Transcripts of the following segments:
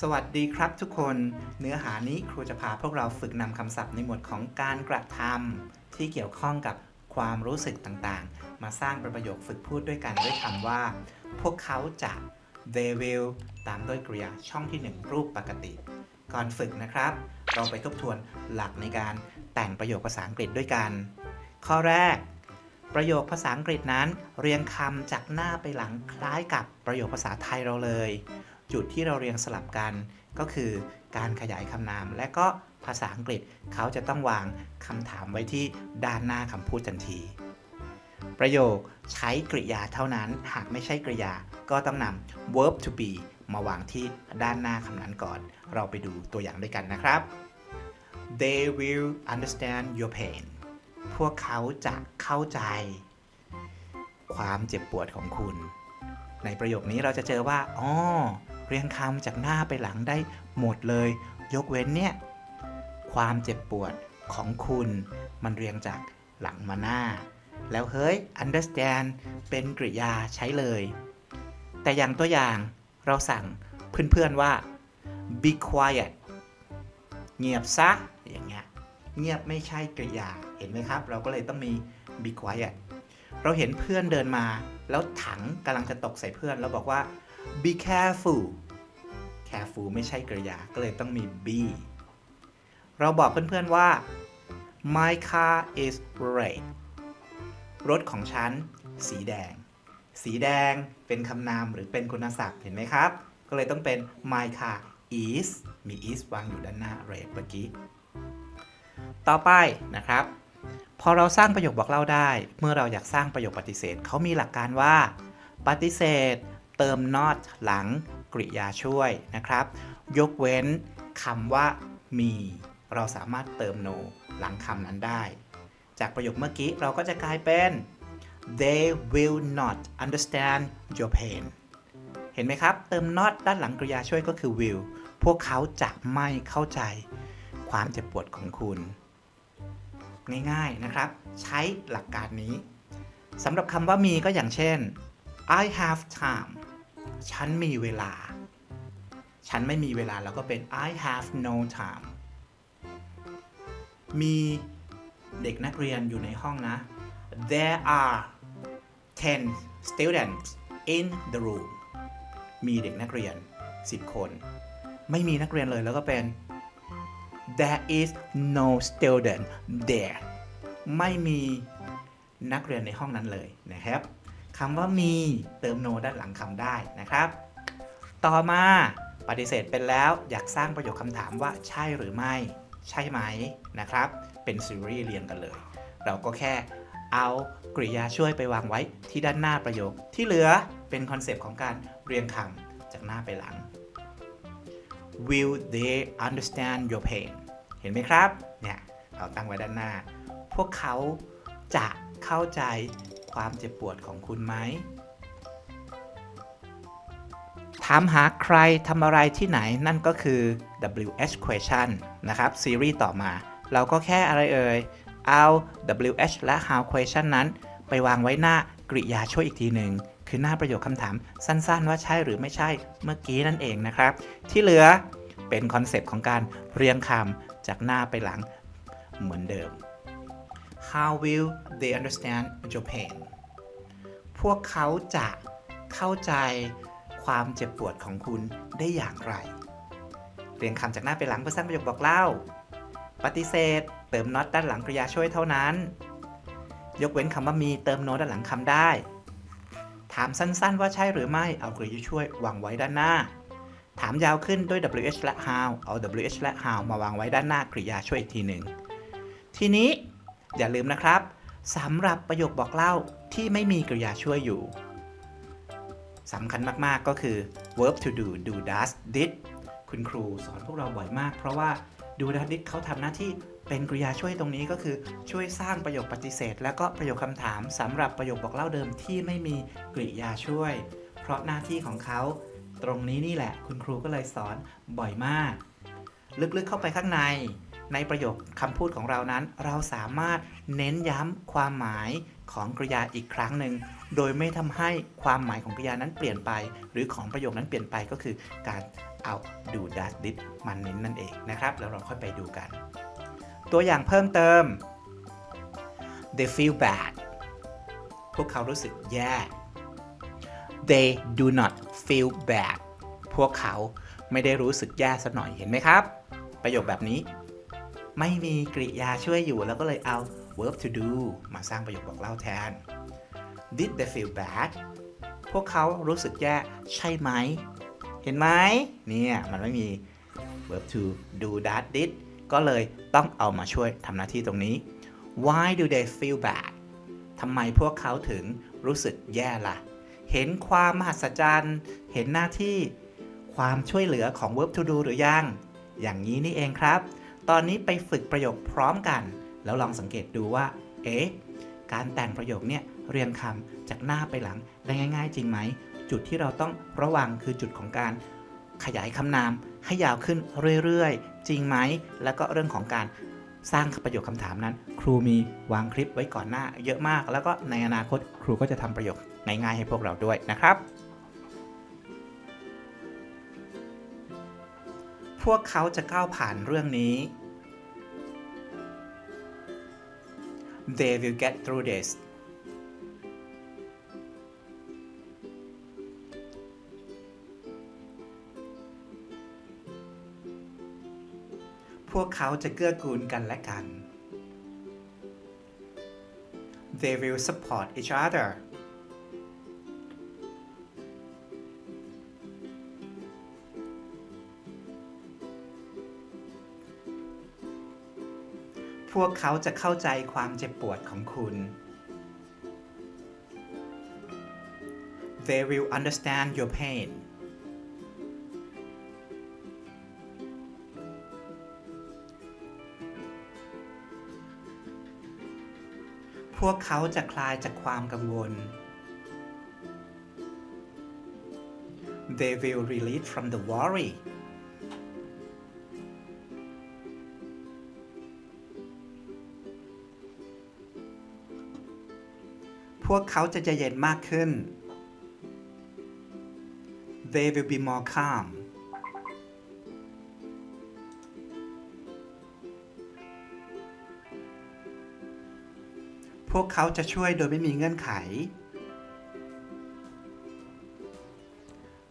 สวัสดีครับทุกคน เนื้อหานี้ครูจะพาพวกเราฝึกนำคำศัพท์ในหมวดของการกระทำที่เกี่ยวข้องกับความรู้สึกต่างๆ มาสร้างเป็นประโยคฝึกพูดด้วยกันด้วยคำว่า พวกเขาจะ they will ตามด้วยกริยาช่องที่ 1 รูปปกติ ก่อนฝึกนะครับ เราไปทบทวนหลักในการแต่งประโยคภาษาอังกฤษด้วยกัน ข้อแรก ประโยคภาษาอังกฤษนั้น เรียงคำจากหน้าไปหลังคล้ายกับประโยคภาษาไทยเราเลย จุดที่เราเรียงสลับกัน ก็คือการขยายคำนาม และก็ภาษาอังกฤษเขาจะต้องวางคำถามไว้ที่ด้านหน้าคำพูดทันที ประโยคใช้กริยาเท่านั้น หากไม่ใช่กริยาก็ต้องนำ verb to be มาวางที่ด้านหน้าคำนั้นก่อน เราไปดูตัวอย่างด้วยกันนะครับ they will understand your pain พวกเขาจะเข้าใจ ความเจ็บปวดของคุณ ในประโยคนี้เราจะเจอว่า อ๋อ เรียงคำจากหน้าไปหลังได้หมดเลย ยกเว้นเนี่ย ความเจ็บปวดของคุณมันเรียงจากหลังมาหน้า แล้วเฮ้ย understand เป็นกริยาใช้เลย แต่อย่างตัวอย่างเราสั่งเพื่อนๆว่า be quiet เงียบซะ อย่างเงี้ย เงียบไม่ใช่กริยา เห็นไหมครับ เราก็เลยต้องมี be quiet เราเห็นเพื่อนเดินมา แล้วถังกำลังจะตกใส่เพื่อน แล้วบอกว่า be careful careful ไม่ใช่กริยา ก็เลยต้องมี be เราบอกเพื่อนๆว่า my car is red รถของฉัน สีแดง สีแดงเป็นคำนามหรือเป็นคุณศัพท์เห็นไหมครับ ก็เลยต้องเป็น my car is มี is วางอยู่ด้านหน้า red เมื่อกี้ ต่อไปนะครับ พอเราสร้างประโยคบอกเล่าได้ เมื่อเราอยากสร้างประโยคปฏิเสธ เขามีหลักการว่า ปฏิเสธ เติม not หลังกริยาช่วยนะครับ ยกเว้นคำว่ามี เราสามารถเติม no หลังคำนั้นได้ จากประโยคเมื่อกี้เราก็จะกลายเป็น they will not understand your pain เห็นไหมครับ เติม not ด้านหลังกริยาช่วยก็คือ will พวกเขาจะไม่เข้าใจความเจ็บปวดของคุณ ง่ายๆนะครับ ใช้หลักการนี้สำหรับคำว่ามีก็อย่างเช่น I have time ฉันมีเวลา ฉันไม่มีเวลาแล้วก็เป็น I have no time มีเด็กนักเรียนอยู่ในห้องนะ There are 10 students in the room มีเด็กนักเรียน 10 คน ไม่มีนักเรียนเลยแล้วก็เป็น There is no student there ไม่มีนักเรียนในห้องนั้นเลยนะครับ คำว่ามีเติม no ด้านหลังคำได้นะครับ ต่อมาปฏิเสธเป็นแล้วอยากสร้างประโยคคำถามว่าใช่หรือไม่ ใช่ไหมนะครับ เป็นซีรีส์เรียงกันเลย เราก็แค่เอากริยาช่วยไปวางไว้ที่ด้านหน้าประโยค ที่เหลือเป็นคอนเซปต์ของการเรียงคำจากหน้าไปหลัง Will they understand your pain เห็นไหมครับ เนี่ย เราตั้งไว้ด้านหน้า พวกเขาจะเข้าใจ ความเจ็บปวดของคุณไหม ถามหาใครทำอะไรที่ไหนนั่นก็คือ WH question นะครับ ซีรีส์ต่อมา เราก็แค่อะไรเอ่ย เอา WH และ how question นั้น ไปวางไว้หน้ากริยาช่วยอีกทีหนึ่งคือหน้าประโยคคำถามสั้นๆ ว่าใช่หรือไม่ใช่เมื่อกี้นั่นเองนะครับ ที่เหลือเป็นคอนเซปต์ของการเรียงคำจากหน้าไปหลังเหมือนเดิม How will they understand your pain พวกเขาจะเข้าใจความเจ็บปวดของคุณได้อย่างไร เรียงคำจากหน้าไปหลังเพื่อสร้างประโยคบอกเล่า ปฏิเสธ เติม not ด้านหลังกริยาช่วยเท่านั้น ยกเว้นคำว่ามีเติม no ด้านหลังคำได้ ถามสั้นๆว่าใช่หรือไม่ เอากริยาช่วยวางไว้ด้านหน้า ถามยาวขึ้นด้วย WH และ how เอา WH และ how มาวางไว้ด้านหน้ากริยาช่วยอีกทีหนึ่ง ทีนี้ อย่าลืมนะครับสำหรับประโยคบอกเล่าที่ไม่มีกริยาช่วยอยู่สำคัญมาก ๆ ก็คือ verb to do do does did คุณครูสอนพวกเราบ่อยมาก เพราะว่า do does did เขาทำหน้าที่เป็นกริยาช่วยตรงนี้ก็คือช่วยสร้างประโยคปฏิเสธ และก็ประโยคคำถามสำหรับประโยคบอกเล่าเดิมที่ไม่มีกริยาช่วย เพราะหน้าที่ของเขาตรงนี้นี่แหละ คุณครูก็เลยสอนบ่อยมาก ลึกๆเข้าไปข้างใน ในประโยคคำพูดของเรานั้น เราสามารถเน้นย้ำความหมายของกริยาอีกครั้งหนึ่ง โดยไม่ทำให้ความหมายของกริยานั้นเปลี่ยนไป หรือของประโยคนั้นเปลี่ยนไปก็คือการเอา do that did มันเน้นนั่นเองนะครับ แล้วเราค่อยไปดูกัน ตัวอย่างเพิ่มเติม they feel bad พวกเขารู้สึกแย่ they do not feel bad พวกเขาไม่ได้รู้สึกแย่สักหน่อยเห็นไหมครับ ประโยคแบบนี้ ไม่มีกริยาช่วยอยู่แล้วก็เลยเอา verb to do มาสร้างประโยคบอกเล่าแทน did they feel bad พวกเขารู้สึกแย่ใช่ไหม เห็นไหมเนี่ยมันไม่มี verb to do that did ก็เลยต้องเอามาช่วยทำหน้าที่ตรงนี้ why do they feel bad ทำไมพวกเขาถึงรู้สึกแย่ล่ะ เห็นความมหัศจรรย์ เห็นหน้าที่ความช่วยเหลือของ verb to do หรือยัง อย่างนี้นี่เองครับ ตอนนี้ไปฝึกประโยคพร้อมกัน แล้วลองสังเกตดูว่า เอ๊ะ การแต่งประโยคเนี่ยเรียงคำจากหน้าไปหลังได้ง่าย ๆ จริงไหม จุดที่เราต้องระวังคือจุดของการขยายคำนามให้ยาวขึ้นเรื่อยๆ จริงไหม แล้วก็เรื่องของการสร้างประโยคคำถามนั้น ครูมีวางคลิปไว้ก่อนหน้าเยอะมาก แล้วก็ในอนาคตครูก็จะทำประโยคง่ายๆให้พวกเราด้วยนะครับ พวกเขาจะก้าวผ่านเรื่องนี้ They will get through this พวกเขาจะเกื้อกูลกันและกัน They will support each other พวกเขาจะเข้าใจความเจ็บปวดของคุณ They will understand your pain พวกเขาจะคลายจากความกังวล They will relieve from the worry วกเขาจะใจเย็นมากขึ้น They will be more calm พวกเขาจะช่วยโดยไม่มีเงื่อนไข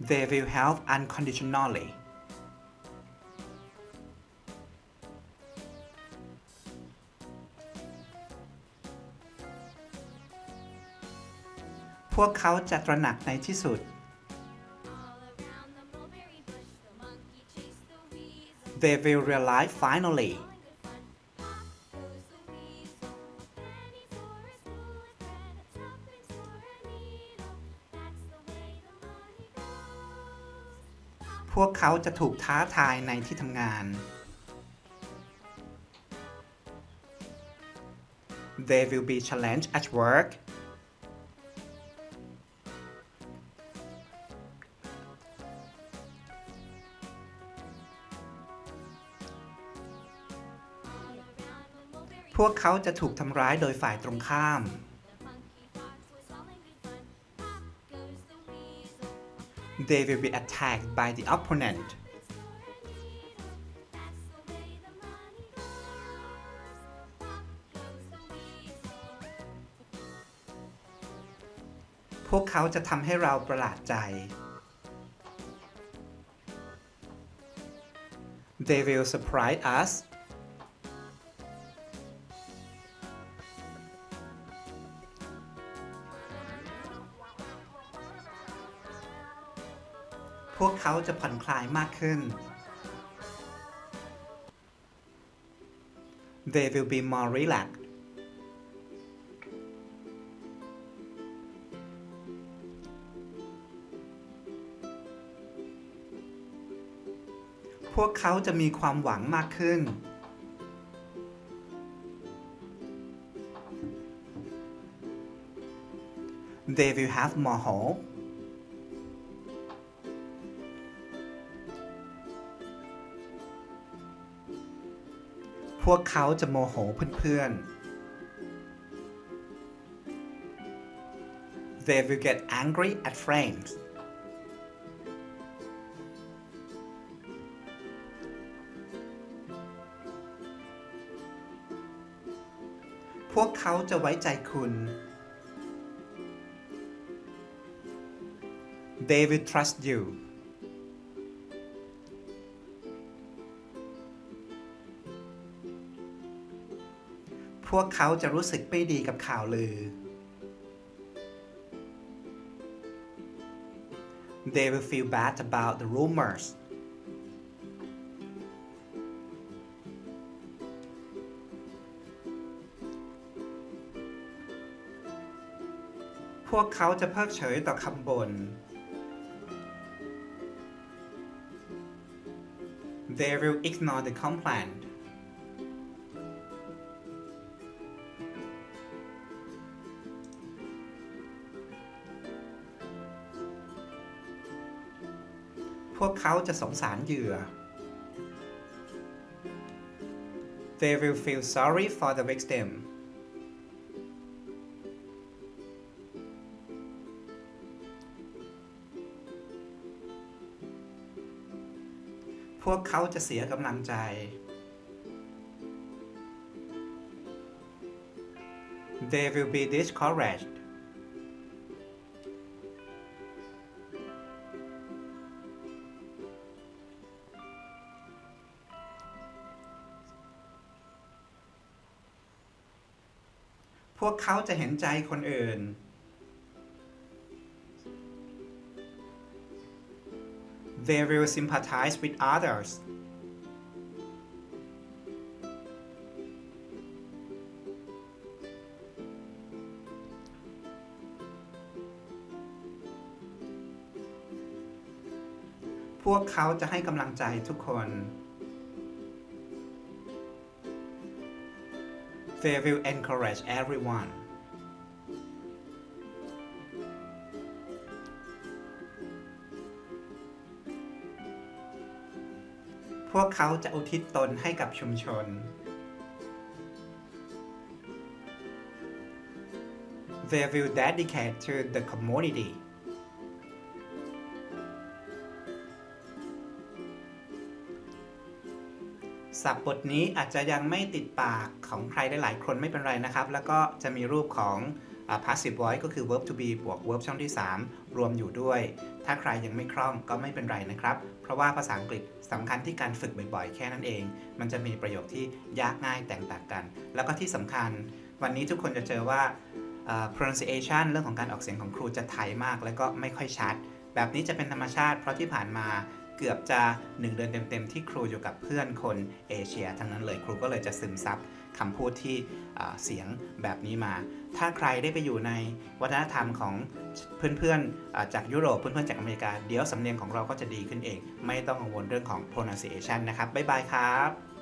They will help unconditionally วกเขาจะตระหนักในที่สุด They will realize finally พวกเขาจะถูกท้าทายในที่ทำงาน They will be challenged at work วกเขาจะถูกทำร้ายโดยฝ่ายตรงข้าม They will be attacked by the opponent พวกเขาจะทำให้เราประหลาดใจ They will surprise us วกเขาจะผ่อนคลายมากขึ้น They will be more relaxed พวกเขาจะมีความหวังมากขึ้น They will have more hope พวกเขาจะโมโหเพื่อน They will get angry at friends พวกเขาจะไว้ใจคุณ They will trust you วกเขาจะรู้สึกไม่ดีกับข่าวลือ They will feel bad about the rumors พวกเขาจะเพิกเฉยต่อคำบน่น They will ignore the complaint พวกเขาจะสงสารเหยื่อ They will feel sorry for the victim พวกเขาจะเสียกำลังใจ They will be discouraged วกเขาจะเห็นใจคนอื่น They will sympathize with others พวกเขาจะให้กำลังใจทุกคน They will encourage everyone พวกเขาจะอุทิศตนให้กับชุมชน They will dedicate to the community ศัพท์บทนี้อาจจะยังไม่ติดปากของใครได้หลายคนไม่เป็นไรนะครับ แล้วก็จะมีรูปของ passive voice ก็คือ verb to be บวก verb ช่องที่ 3 รวมอยู่ด้วย ถ้าใครยังไม่คล่องก็ไม่เป็นไรนะครับ เพราะว่าภาษาอังกฤษสำคัญที่การฝึกบ่อยๆ แค่นั้นเอง มันจะมีประโยคที่ยากง่ายแตกต่างกัน แล้วก็ที่สำคัญ วันนี้ทุกคนจะเจอว่าอ่า pronunciation เรื่องของการออกเสียงของครูจะไทยมาก แล้วก็ไม่ค่อยชัด แบบนี้จะเป็นธรรมชาติ เพราะที่ผ่านมา เกือบจะ 1 เดือนเต็มๆ ที่ครูอยู่กับเพื่อนคนเอเชีย ทั้งนั้นเลยครูก็เลยจะซึมซับคำพูดที่เสียงแบบนี้มา ถ้าใครได้ไปอยู่ในวัฒนธรรมของเพื่อนๆ จากยุโรปเพื่อนๆ จากอเมริกา เดี๋ยวสำเนียงของเราก็จะดีขึ้นเอง ไม่ต้องกังวลเรื่องของ pronunciation นะครับ บ๊ายบายครับ